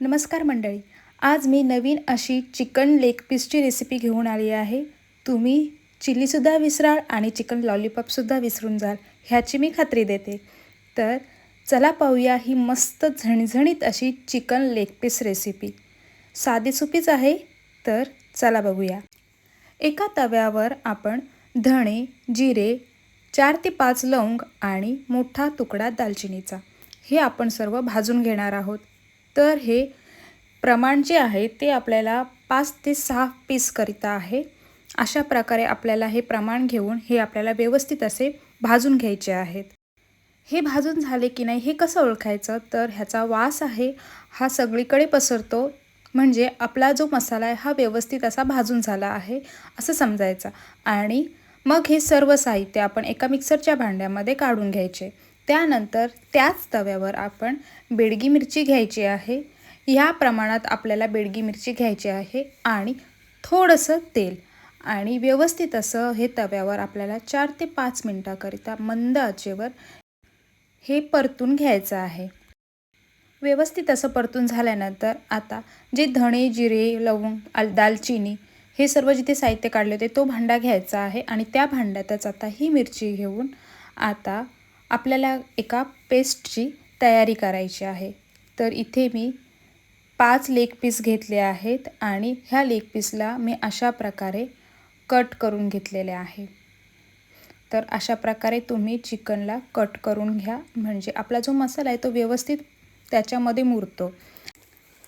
नमस्कार मंडळी आज मी नवीन अशी चिकन लेग पीसची रेसिपी घेऊन आली आहे. तुम्ही चिल्लीसुद्धा विसराल आणि चिकन लॉलीपॉपसुद्धा विसरून जाल ह्याची मी खात्री देते. तर चला पाहूया ही मस्त झणझणीत अशी चिकन लेग पीस रेसिपी साधीसोपीच आहे तर चला बघूया. एका तव्यावर आपण धणे जिरे चार ते पाच लवंग आणि मोठा तुकडा दालचिनीचा. हे आपण सर्व भाजून घेणार आहोत. तर हे प्रमाण जे आहे ते आपल्याला पाच ते सहा पीसकरिता आहे. अशा प्रकारे आपल्याला हे प्रमाण घेऊन हे आपल्याला व्यवस्थित असे भाजून घ्यायचे आहेत. हे भाजून झाले की नाही हे कसं ओळखायचं? तर ह्याचा वास आहे हा सगळीकडे पसरतो. म्हणजे आपला जो मसाला आहे हा व्यवस्थित असा भाजून झाला आहे असं समजायचं. आणि मग हे सर्व साहित्य आपण एका मिक्सरच्या भांड्यामध्ये काढून घ्यायचे. त्यानंतर त्याच तव्यावर आपण बेडगी मिरची घ्यायची आहे. ह्या प्रमाणात आपल्याला बेडगी मिरची घ्यायची आहे आणि थोडंसं तेल. आणि व्यवस्थित असं हे तव्यावर आपल्याला चार ते पाच मिनटाकरिता मंद आचेवर हे परतून घ्यायचं आहे. व्यवस्थित असं परतून झाल्यानंतर आता जे धणे जिरे लवंग अल दालचिनी हे सर्व जिथे साहित्य काढले होते तो भांडा घ्यायचा आहे आणि त्या भांड्यातच आता ही मिरची घेऊन आता आपल्याला एका पेस्टची तयारी करायची आहे. तर इथे मी पाच लेग पीस घेतले आहेत आणि ह्या लेग पीसला मी अशा प्रकारे कट करून घेतलेले आहे. तर अशा प्रकारे तुम्ही चिकनला कट करून घ्या. म्हणजे आपला जो मसाला आहे तो व्यवस्थित त्याच्यामध्ये मुरतो.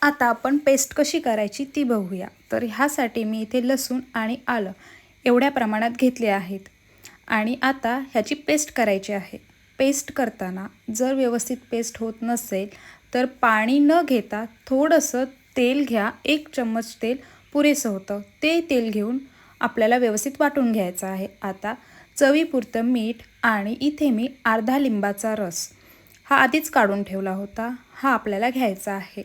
आता आपण पेस्ट कशी करायची ती बघूया. तर ह्यासाठी मी इथे लसूण आणि आलं एवढ्या प्रमाणात घेतले आहेत. आणि आता ह्याची पेस्ट करायची आहे. पेस्ट करताना जर व्यवस्थित पेस्ट होत नसेल तर पाणी न घेता थोडंसं तेल घ्या. एक चम्मच तेल पुरेसं होतं. ते तेल घेऊन आपल्याला व्यवस्थित वाटून घ्यायचं आहे. आता चवीपुरतं मीठ आणि इथे मी अर्धा लिंबाचा रस हा आधीच काढून ठेवला होता. हा आपल्याला घ्यायचा आहे.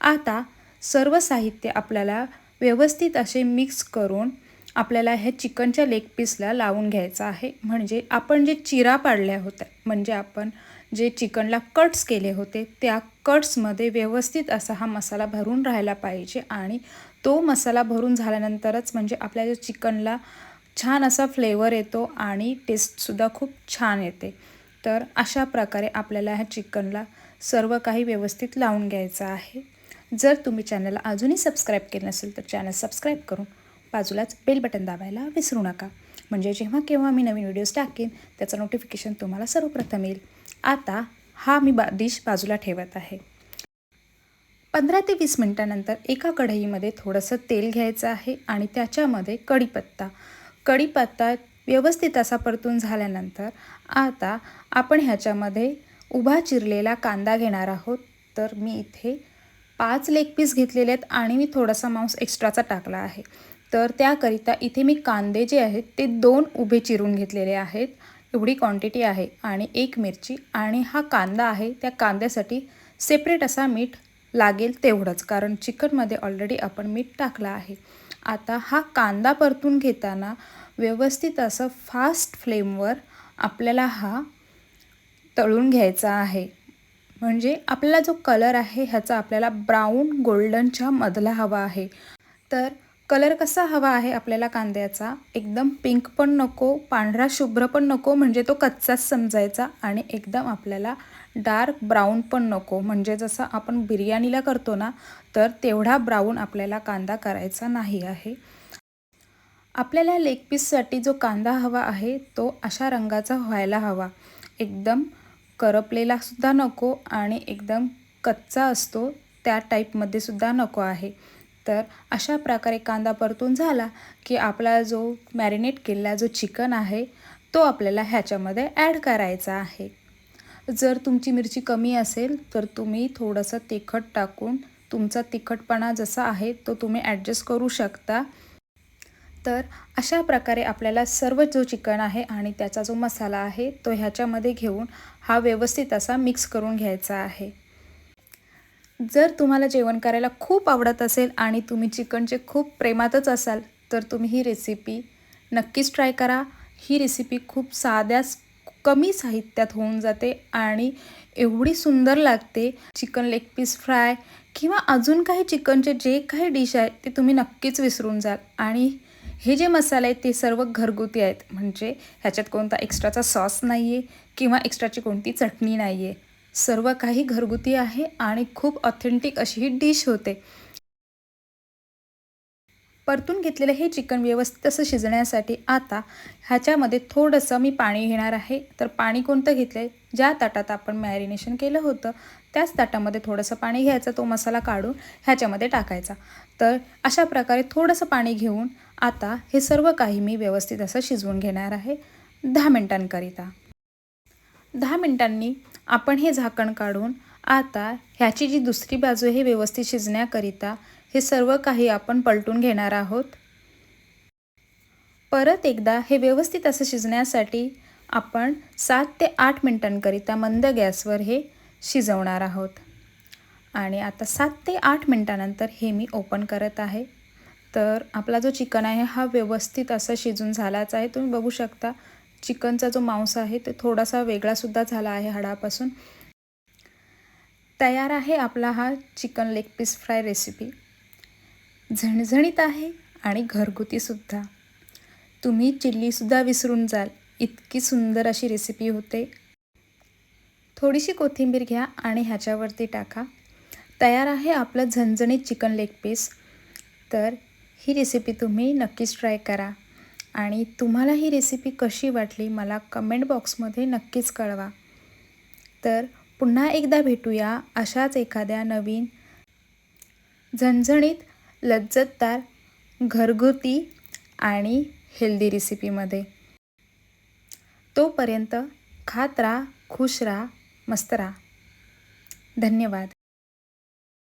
आता सर्व साहित्य आपल्याला व्यवस्थित असे मिक्स करून आपल्याला ह्या चिकनच्या लेग पीसला लावून घ्यायचं आहे. म्हणजे आपण जे चिरा पाडल्या होत्या म्हणजे आपण जे चिकनला कट्स केले होते त्या कट्समध्ये व्यवस्थित असा हा मसाला भरून राहायला पाहिजे आणि तो मसाला भरून झाल्यानंतरच म्हणजे आपल्या जो चिकनला छान असा फ्लेवर येतो आणि टेस्टसुद्धा खूप छान येते. तर अशा प्रकारे आपल्याला ह्या चिकनला सर्व काही व्यवस्थित लावून घ्यायचं आहे. जर तुम्ही चॅनलला अजूनही सबस्क्राईब केलं नसेल तर चॅनल सबस्क्राईब करून बाजूलाच बेल बटन दाबायला विसरू नका. म्हणजे जेव्हा केव्हा मी नवीन व्हिडिओज टाकेन त्याचं नोटिफिकेशन तुम्हाला सर्वप्रथम येईल. आता हा मी बा डिश बाजूला ठेवत आहे. पंधरा ते वीस मिनटानंतर एका कढईमध्ये थोडंसं तेल घ्यायचं आहे आणि त्याच्यामध्ये कढीपत्ता. कढीपत्ता व्यवस्थित असा परतून झाल्यानंतर आता आपण ह्याच्यामध्ये उभा चिरलेला कांदा घेणार आहोत. तर मी इथे पाच लेग पीस घेतलेले आहेत आणि मी थोडासा मांस एक्स्ट्राचा टाकला आहे. तर त्याकरिता इथे मी कांदे जे आहेत ते दोन उभे चिरून घेतलेले आहेत. एवढी क्वांटिटी आहे आणि एक मिरची आणि हा कांदा आहे त्या कांद्यासाठी सेपरेट असा मीठ लागेल तेवढंच कारण चिकनमध्ये ऑलरेडी आपण मीठ टाकलं आहे. आता हा कांदा परतून घेताना व्यवस्थित असं फास्ट फ्लेमवर आपल्याला हा तळून घ्यायचा आहे. म्हणजे आपल्याला जो कलर आहे ह्याचा आपल्याला ब्राऊन गोल्डनच्या मधला हवा आहे. तर कलर कसा हवा आहे आपल्याला कांद्याचा? एकदम पिंक पण नको पांढरा शुभ्र पण नको म्हणजे तो कच्चाच समजायचा. आणि एकदम आपल्याला डार्क ब्राऊन पण नको. म्हणजे जसं आपण बिर्याणीला करतो ना तर तेवढा ब्राऊन आपल्याला कांदा करायचा नाही आहे. आपल्याला लेग पीससाठी जो कांदा हवा आहे तो अशा रंगाचा व्हायला हवा. एकदम करपलेला सुद्धा नको आणि एकदम कच्चा असतो त्या टाईपमध्ये सुद्धा नको आहे. तर अशा प्रकारे कांदा परतून झाला की आपला जो मॅरिनेट केलेला जो चिकन आहे तो आपल्याला ह्याच्यामध्ये ॲड करायचा आहे. जर तुमची मिरची कमी असेल तर तुम्ही थोडंसं तिखट टाकून तुमचा तिखटपणा जसा आहे तो तुम्ही ॲडजस्ट करू शकता. तर अशा प्रकारे आपल्याला सर्व जो चिकन आहे आणि त्याचा जो मसाला आहे तो ह्याच्यामध्ये घेऊन हा व्यवस्थित असा मिक्स करून घ्यायचा आहे. जर तुम्हाला जेवण करायला खूप आवडत असेल आणि तुम्ही चिकनचे खूप प्रेमातच असाल तर तुम्ही ही रेसिपी नक्कीच ट्राय करा. ही रेसिपी खूप साध्या कमी साहित्यात होऊन जाते आणि एवढी सुंदर लागते. चिकन लेग पीस फ्राय किंवा अजून काही चिकनचे जे काही डिश आहेत ते तुम्ही नक्कीच विसरून जाल. आणि हे जे मसाले आहेत ते सर्व घरगुती आहेत. म्हणजे ह्याच्यात कोणता एक्स्ट्राचा सॉस नाही आहे किंवा एक्स्ट्राची कोणती चटणी नाही आहे सर्व काही घरगुती आहे आणि खूप ऑथेंटिक अशी ही डिश होते. परतून घेतलेलं हे चिकन व्यवस्थित असं शिजण्यासाठी आता ह्याच्यामध्ये थोडंसं मी पाणी घेणार आहे. तर पाणी कोणतं घेतलं आहे ज्या ताटात आपण मॅरिनेशन केलं होतं त्याच ताटामध्ये थोडंसं पाणी घ्यायचं तो मसाला काढून ह्याच्यामध्ये टाकायचा. तर अशा प्रकारे थोडंसं पाणी घेऊन आता हे सर्व काही मी व्यवस्थित असं शिजवून घेणार आहे. दहा मिनटांकरिता. दहा मिनटांनी आपण हे झाकण काढून आता ह्याची जी दुसरी बाजू आहे व्यवस्थित शिजण्याकरिता हे सर्व काही आपण पलटून घेणार आहोत. परत एकदा हे व्यवस्थित असं शिजण्यासाठी आपण सात ते आठ मिनटांकरिता मंद गॅसवर हे शिजवणार आहोत. आणि आता सात ते आठ मिनटानंतर हे मी ओपन करत आहे. तर आपला जो चिकन आहे हा व्यवस्थित असा शिजून झालाच आहे. तुम्ही बघू शकता चिकनचा जो मांस आहे तो थोडासा वेगळासुद्धा झाला आहे हाडापासून. तयार आहे आपला हा chicken leg piece fry recipe. झणझणीत आहे आणि घरगुतीसुद्धा. तुम्ही चिल्लीसुद्धा विसरून जाल इतकी सुंदर अशी रेसिपी होते. थोडीशी कोथिंबीर घ्या आणि ह्याच्यावरती टाका. तयार आहे आपलं झणझणीत चिकन लेग पीस. तर ही रेसिपी तुम्ही नक्कीच ट्राय करा. आणि तुम्हाला ही रेसिपी कशी वाटली मला कमेंट बॉक्समध्ये नक्कीच कळवा. तर पुन्हा एकदा भेटूया अशाच एखाद्या नवीन झणझणीत लज्जतदार घरगुती आणि हेल्दी रेसिपीमध्ये तोपर्यंत खात राहा खुश राहा मस्त राहा. धन्यवाद.